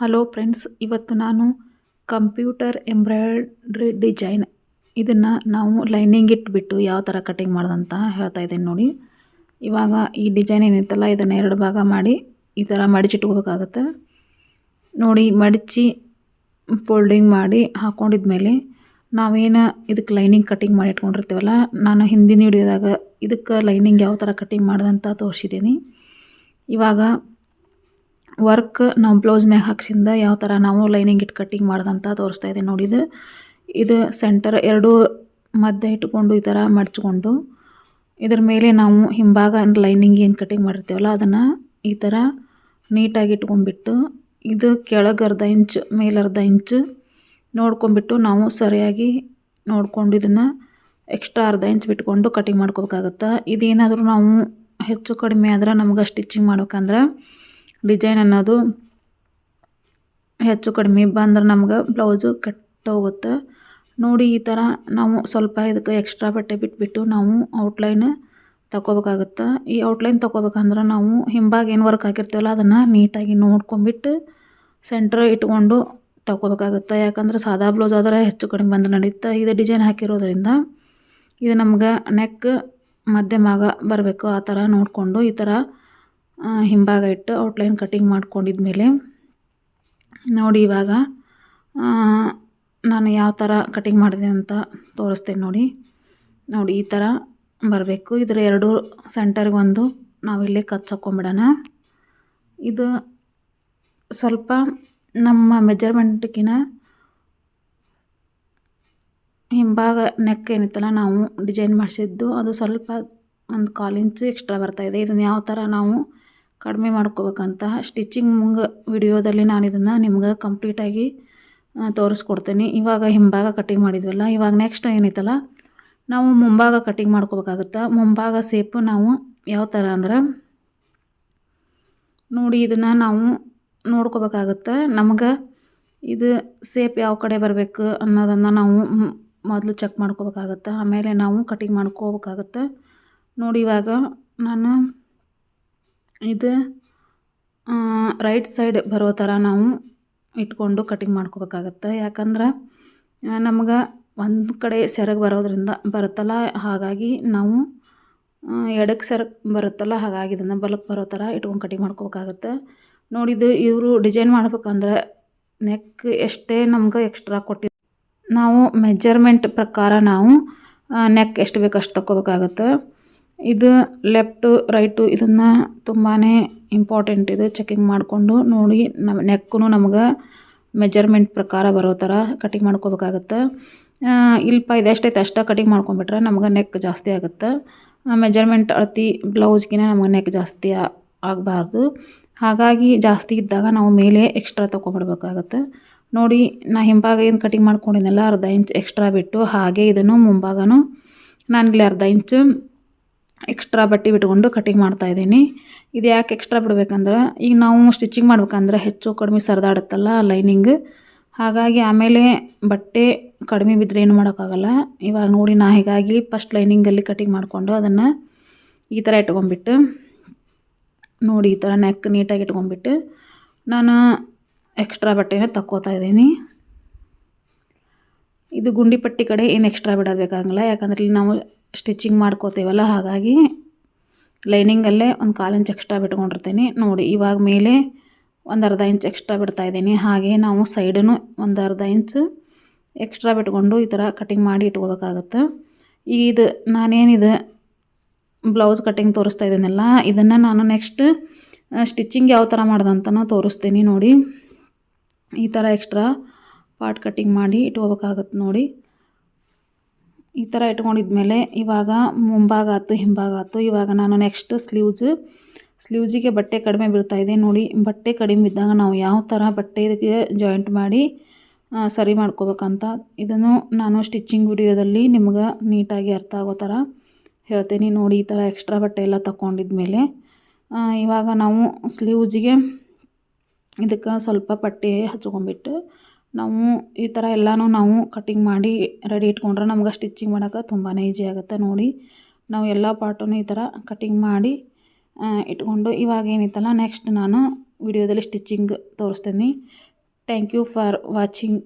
Hello friends, ಇವತ್ತು ನಾನು computer embroidery design ಇದನ್ನು ನಾವು ಲೈನಿಂಗ್ ಇಟ್ಬಿಟ್ಟು ಯಾವ ಥರ ಕಟಿಂಗ್ ಮಾಡೋದಂತ ಹೇಳ್ತಾ ಇದ್ದೀನಿ ನೋಡಿ. ಇವಾಗ ಈ ಡಿಸೈನ್ ಏನಿತ್ತಲ್ಲ, ಇದನ್ನು ಎರಡು ಭಾಗ ಮಾಡಿ ಈ ಥರ ಮಡಿಚಿಟ್ಕೋಬೇಕಾಗತ್ತೆ ನೋಡಿ, ಮಡಚಿ ಫೋಲ್ಡಿಂಗ್ ಮಾಡಿ ಹಾಕ್ಕೊಂಡಿದ್ಮೇಲೆ ನಾವೇನು ಇದಕ್ಕೆ ಲೈನಿಂಗ್ ಕಟಿಂಗ್ ಮಾಡಿ ಇಟ್ಕೊಂಡಿರ್ತೀವಲ್ಲ, ನಾನು ಹಿಂದಿನ ವಿಡಿಯೋದಾಗ ಇದಕ್ಕೆ ಲೈನಿಂಗ್ ಯಾವ ಥರ ಕಟಿಂಗ್ ಮಾಡೋದಂತ ತೋರಿಸಿದ್ದೀನಿ. ಇವಾಗ ವರ್ಕ್ ನಾವು ಬ್ಲೌಸ್ ಮ್ಯಾಗ ಹಾಕ್ಸಿಂದ ಯಾವ ಥರ ನಾವು ಲೈನಿಂಗ್ ಇಟ್ಟು ಕಟ್ಟಿಂಗ್ ಮಾಡ್ದಂತ ತೋರಿಸ್ತಾ ಇದೆ ನೋಡಿದ್ದು ಇದು. ಸೆಂಟರ್ ಎರಡು ಮಧ್ಯೆ ಇಟ್ಕೊಂಡು ಈ ಥರ ಮಡ್ಚ್ಕೊಂಡು ಇದ್ರ ಮೇಲೆ ನಾವು ಹಿಂಭಾಗ ಲೈನಿಂಗ್ ಏನು ಕಟ್ಟಿಂಗ್ ಮಾಡಿರ್ತೀವಲ್ಲ ಅದನ್ನು ಈ ಥರ ನೀಟಾಗಿ ಇಟ್ಕೊಂಡ್ಬಿಟ್ಟು ಇದು ಕೆಳಗೆ ಅರ್ಧ ಇಂಚ್, ಮೇಲೆ ಅರ್ಧ ಇಂಚ್ ನೋಡ್ಕೊಂಬಿಟ್ಟು ನಾವು ಸರಿಯಾಗಿ ನೋಡಿಕೊಂಡು ಇದನ್ನು ಎಕ್ಸ್ಟ್ರಾ ಅರ್ಧ ಇಂಚ್ ಬಿಟ್ಕೊಂಡು ಕಟಿಂಗ್ ಮಾಡ್ಕೋಬೇಕಾಗತ್ತೆ. ಇದೇನಾದರೂ ನಾವು ಹೆಚ್ಚು ಕಡಿಮೆ ಆದ್ರೆ ನಮ್ಗೆ ಸ್ಟಿಚಿಂಗ್ ಮಾಡ್ಬೇಕಂದ್ರೆ ಡಿಸೈನ್ ಅನ್ನೋದು ಹೆಚ್ಚು ಕಡಿಮೆ ಬಂದ್ರೆ ನಮ್ಗೆ ಬ್ಲೌಸು ಹೋಗುತ್ತೆ ನೋಡಿ ಈ ಥರ ನಾವು ಸ್ವಲ್ಪ ಇದಕ್ಕೆ ಎಕ್ಸ್ಟ್ರಾ ಬಟ್ಟೆ ಬಿಟ್ಬಿಟ್ಟು ನಾವು ಔಟ್ಲೈನ್ ತಗೋಬೇಕಾಗುತ್ತೆ ಈ ಔಟ್ಲೈನ್ ತಗೋಬೇಕಂದ್ರೆ ನಾವು ಹಿಂಭಾಗ ಏನು ವರ್ಕ್ ಹಾಕಿರ್ತೀವಲ್ಲ ಅದನ್ನು ನೀಟಾಗಿ ನೋಡ್ಕೊಂಬಿಟ್ಟು ಸೆಂಟ್ರ್ ಇಟ್ಕೊಂಡು ತಗೋಬೇಕಾಗುತ್ತೆ ಯಾಕಂದ್ರೆ ಸಾದಾ ಬ್ಲೌಸ್ ಆದರೆ ಹೆಚ್ಚು ಕಡಿಮೆ ಬಂದ್ರೆ ನಡೀತ ಇದು ಡಿಸೈನ್ ಹಾಕಿರೋದ್ರಿಂದ. ಇದು ನಮ್ಗೆ ನೆಕ್ ಮಧ್ಯಮಾಗ ಬರಬೇಕು. ಆ ಥರ ನೋಡಿಕೊಂಡು ಈ ಥರ ಹಿಂಭಾಗ ಇಟ್ಟು ಔಟ್ಲೈನ್ ಕಟಿಂಗ್ ಮಾಡ್ಕೊಂಡಿದ್ಮೇಲೆ ನೋಡಿ ಇವಾಗ ನಾನು ಯಾವ ಥರ ಕಟಿಂಗ್ ಮಾಡಿದೆ ಅಂತ ತೋರಿಸ್ತೇನೆ ನೋಡಿ. ನೋಡಿ, ಈ ಥರ ಬರಬೇಕು. ಇದರ ಎರಡು ಸೆಂಟರ್ಗೊಂದು ನಾವಿಲ್ಲಿ ಕಚ್ಚಾಕೊಂಬಿಡೋಣ ಇದು ಸ್ವಲ್ಪ ನಮ್ಮ ಮೆಜರ್ಮೆಂಟ್ಗಿನ ಹಿಂಭಾಗ ನೆಕ್ ಏನಿತ್ತಲ್ಲ, ನಾವು ಡಿಸೈನ್ ಮಾಡಿಸಿದ್ದು, ಅದು ಸ್ವಲ್ಪ ಒಂದು ಕಾಲು ಇಂಚು ಎಕ್ಸ್ಟ್ರಾ ಬರ್ತಾಯಿದೆ ಇದನ್ನು ಯಾವ ಥರ ನಾವು ಕಡಿಮೆ ಮಾಡ್ಕೋಬೇಕಂತ ಸ್ಟಿಚಿಂಗ್ ಮುಂಗ ವಿಡಿಯೋದಲ್ಲಿ ನಾನು ಇದನ್ನು ನಿಮ್ಗೆ ಕಂಪ್ಲೀಟಾಗಿ ತೋರಿಸ್ಕೊಡ್ತೀನಿ. ಇವಾಗ ಹಿಂಭಾಗ ಕಟಿಂಗ್ ಮಾಡಿದ್ವಲ್ಲ, ಇವಾಗ ನೆಕ್ಸ್ಟ್ ಏನೈತಲ್ಲ, ನಾವು ಮುಂಭಾಗ ಕಟಿಂಗ್ ಮಾಡ್ಕೋಬೇಕಾಗತ್ತೆ. ಮುಂಭಾಗ ಸೇಪು ನಾವು ಯಾವ ಥರ ಅಂದ್ರೆ, ನೋಡಿ ಇದನ್ನು ನಾವು ನೋಡ್ಕೋಬೇಕಾಗತ್ತೆ. ನಮ್ಗೆ ಇದು ಸೇಪ್ ಯಾವ ಕಡೆ ಬರಬೇಕು ಅನ್ನೋದನ್ನು ನಾವು ಮೊದಲು ಚೆಕ್ ಮಾಡ್ಕೋಬೇಕಾಗತ್ತೆ. ಆಮೇಲೆ ನಾವು ಕಟಿಂಗ್ ಮಾಡ್ಕೋಬೇಕಾಗತ್ತೆ. ನೋಡಿ ಇವಾಗ ನಾನು ಇದು ರೈಟ್ ಸೈಡ್ ಬರೋ ಥರ ನಾವು ಇಟ್ಕೊಂಡು ಕಟಿಂಗ್ ಮಾಡ್ಕೋಬೇಕಾಗತ್ತೆ. ಯಾಕಂದ್ರೆ ನಮ್ಗೆ ಒಂದು ಕಡೆ ಸೆರಗು ಬರೋದ್ರಿಂದ ಬರುತ್ತಲ್ಲ, ಹಾಗಾಗಿ ನಾವು ಎಡಕ್ಕೆ ಸೆರಗು ಬರುತ್ತಲ್ಲ, ಹಾಗಾಗಿ ಇದನ್ನು ಬಲಕ್ಕೆ ಬರೋ ಥರ ಇಟ್ಕೊಂಡು ಕಟಿಂಗ್ ಮಾಡ್ಕೋಬೇಕಾಗತ್ತೆ. ನೋಡಿದ್ದು ಇವರು ಡಿಸೈನ್ ಮಾಡ್ಬೇಕಂದ್ರೆ ನೆಕ್ ಎಷ್ಟೇ ನಮ್ಗೆ ಎಕ್ಸ್ಟ್ರಾ ಕೊಟ್ಟಿ ನಾವು ಮೆಜರ್ಮೆಂಟ್ ಪ್ರಕಾರ ನಾವು ನೆಕ್ ಎಷ್ಟು ಬೇಕು ಅಷ್ಟು ತಗೋಬೇಕಾಗತ್ತೆ ಇದು ಲೆಫ್ಟು ರೈಟು ಇದನ್ನು ತುಂಬಾ ಇಂಪಾರ್ಟೆಂಟ್ ಇದು ಚೆಕಿಂಗ್ ಮಾಡಿಕೊಂಡು ನೋಡಿ ನಮ್ಮ ನೆಕ್ಕೂ ನಮ್ಗೆ ಮೆಜರ್ಮೆಂಟ್ ಪ್ರಕಾರ ಬರೋ ಥರ ಕಟಿಂಗ್ ಮಾಡ್ಕೋಬೇಕಾಗತ್ತೆ. ಇಲ್ಪ ಇದೆಷ್ಟೈತೆ ಅಷ್ಟೇ ಕಟಿಂಗ್ ಮಾಡ್ಕೊಂಬಿಟ್ರೆ ನಮ್ಗೆ ನೆಕ್ ಜಾಸ್ತಿ ಆಗುತ್ತೆ. ಮೆಜರ್ಮೆಂಟ್ ಅಳತಿ ಬ್ಲೌಸ್ಗಿನ ನಮ್ಗೆ ನೆಕ್ ಜಾಸ್ತಿ ಆಗಬಾರ್ದು. ಹಾಗಾಗಿ ಜಾಸ್ತಿ ಇದ್ದಾಗ ನಾವು ಮೇಲೆ ಎಕ್ಸ್ಟ್ರಾ ತೊಗೊಂಬಿಡ್ಬೇಕಾಗತ್ತೆ ನೋಡಿ, ನಾ ಹಿಂಭಾಗ ಏನು ಕಟಿಂಗ್ ಮಾಡ್ಕೊಂಡಿದ್ದೆನಲ್ಲ ಅರ್ಧ ಇಂಚ್ ಎಕ್ಸ್ಟ್ರಾ ಬಿಟ್ಟು ಹಾಗೆ ಇದನ್ನು ಮುಂಭಾಗನೂ, ನಾನಿಲ್ಲಿ ಅರ್ಧ ಇಂಚು ಎಕ್ಸ್ಟ್ರಾ ಬಟ್ಟೆ ಬಿಟ್ಕೊಂಡು ಕಟಿಂಗ್ ಮಾಡ್ತಾಯಿದ್ದೀನಿ ಇದು ಯಾಕೆ ಎಕ್ಸ್ಟ್ರಾ ಬಿಡ್ಬೇಕಂದ್ರೆ, ಈಗ ನಾವು ಸ್ಟಿಚಿಂಗ್ ಮಾಡ್ಬೇಕಂದ್ರೆ ಹೆಚ್ಚು ಕಡಿಮೆ ಸರಿದಾಡುತ್ತಲ್ಲ ಲೈನಿಂಗ್ ಹಾಗಾಗಿ ಆಮೇಲೆ ಬಟ್ಟೆ ಕಡಿಮೆ ಬಿದ್ದರೆ ಏನು ಮಾಡೋಕ್ಕಾಗಲ್ಲ. ಇವಾಗ ನೋಡಿ ನಾ ಹೀಗಾಗಿ ಫಸ್ಟ್ ಲೈನಿಂಗಲ್ಲಿ ಕಟಿಂಗ್ ಮಾಡಿಕೊಂಡು ಅದನ್ನು ಈ ಥರ ಇಟ್ಕೊಂಡ್ಬಿಟ್ಟು, ನೋಡಿ ಈ ಥರ ನೆಕ್ ನೀಟಾಗಿ ಇಟ್ಕೊಂಡ್ಬಿಟ್ಟು ನಾನು ಎಕ್ಸ್ಟ್ರಾ ಬಟ್ಟೆನ ತಕ್ಕೋತಾ ಇದ್ದೀನಿ. ಇದು ಗುಂಡಿ ಪಟ್ಟಿ ಕಡೆ ಏನು ಎಕ್ಸ್ಟ್ರಾ ಬಿಡೋದು ಯಾಕಂದ್ರೆ ಇಲ್ಲಿ ನಾವು ಸ್ಟಿಚಿಂಗ್ ಮಾಡ್ಕೋತೀವಲ್ಲ, ಹಾಗಾಗಿ ಲೈನಿಂಗಲ್ಲೇ ಒಂದು ಕಾಲು ಇಂಚ್ ಎಕ್ಸ್ಟ್ರಾ ಬಿಟ್ಕೊಂಡಿರ್ತೀನಿ. ನೋಡಿ, ಇವಾಗ ಮೇಲೆ ಒಂದು ಅರ್ಧ ಇಂಚ್ ಎಕ್ಸ್ಟ್ರಾ ಬಿಡ್ತಾಯಿದ್ದೀನಿ ಹಾಗೆ ನಾವು ಸೈಡನ್ನು ಒಂದು ಅರ್ಧ ಇಂಚ್ ಎಕ್ಸ್ಟ್ರಾ ಬಿಟ್ಕೊಂಡು ಈ ಥರ ಕಟಿಂಗ್ ಮಾಡಿ ಇಟ್ಕೋಬೇಕಾಗತ್ತೆ. ಇದು ನಾನೇನಿದೆ ಬ್ಲೌಸ್ ಕಟಿಂಗ್ ತೋರಿಸ್ತಾ ಇದ್ದೀನಲ್ಲ, ಇದನ್ನು ನಾನು ನೆಕ್ಸ್ಟ್ ಸ್ಟಿಚಿಂಗ್ ಯಾವ ಥರ ಮಾಡ್ದಂತನೂ ತೋರಿಸ್ತೀನಿ ನೋಡಿ. ಈ ಥರ ಎಕ್ಸ್ಟ್ರಾ ಪಾರ್ಟ್ ಕಟಿಂಗ್ ಮಾಡಿ ಇಟ್ಕೋಬೇಕಾಗತ್ತೆ ನೋಡಿ. ಈ ಥರ ಇಟ್ಕೊಂಡಿದ್ಮೇಲೆ ಇವಾಗ ಮುಂಭಾಗ ಆಯ್ತು ಹಿಂಭಾಗ ಆಯ್ತು ಇವಾಗ ನಾನು ನೆಕ್ಸ್ಟ್ ಸ್ಲೀವ್ಸ್ ಸ್ಲೀವ್ಸಿಗೆ ಬಟ್ಟೆ ಕಡಿಮೆ ಬೀಳ್ತಾಯಿದೆ ನೋಡಿ, ಬಟ್ಟೆ ಕಡಿಮೆ ಇದ್ದಾಗ ನಾವು ಯಾವ ಥರ ಇದಕ್ಕೆ ಜಾಯಿಂಟ್ ಮಾಡಿ ಸರಿ ಮಾಡ್ಕೋಬೇಕಂತ ಇದನ್ನು ನಾನು ಸ್ಟಿಚಿಂಗ್ ವಿಡಿಯೋದಲ್ಲಿ ನಿಮ್ಗೆ ನೀಟಾಗಿ ಅರ್ಥ ಆಗೋ ಥರ ಹೇಳ್ತೀನಿ. ನೋಡಿ, ಈ ಥರ ಎಕ್ಸ್ಟ್ರಾ ಬಟ್ಟೆ ಎಲ್ಲ ತಗೊಂಡಿದ್ಮೇಲೆ ಇವಾಗ ನಾವು ಸ್ಲೀವ್ಸಿಗೆ ಇದಕ್ಕೆ ಸ್ವಲ್ಪ ಪಟ್ಟಿ ಹಚ್ಕೊಂಡ್ಬಿಟ್ಟು ನಾವು ಈ ಥರ ಎಲ್ಲನೂ ನಾವು ಕಟಿಂಗ್ ಮಾಡಿ ರೆಡಿ ಇಟ್ಕೊಂಡ್ರೆ ನಮ್ಗೆ ಸ್ಟಿಚ್ಚಿಂಗ್ ಮಾಡೋಕೆ ತುಂಬಾ ಈಜಿ ಆಗುತ್ತೆ ನೋಡಿ. ನಾವು ಎಲ್ಲ ಪಾರ್ಟನ್ನು ಈ ಥರ ಕಟ್ಟಿಂಗ್ ಮಾಡಿ ಇಟ್ಕೊಂಡು ಇವಾಗ ಏನಿತ್ತಲ್ಲ ನೆಕ್ಸ್ಟ್ ನಾನು ವಿಡಿಯೋದಲ್ಲಿ ಸ್ಟಿಚಿಂಗ್ ತೋರಿಸ್ತೀನಿ. Thank you for watching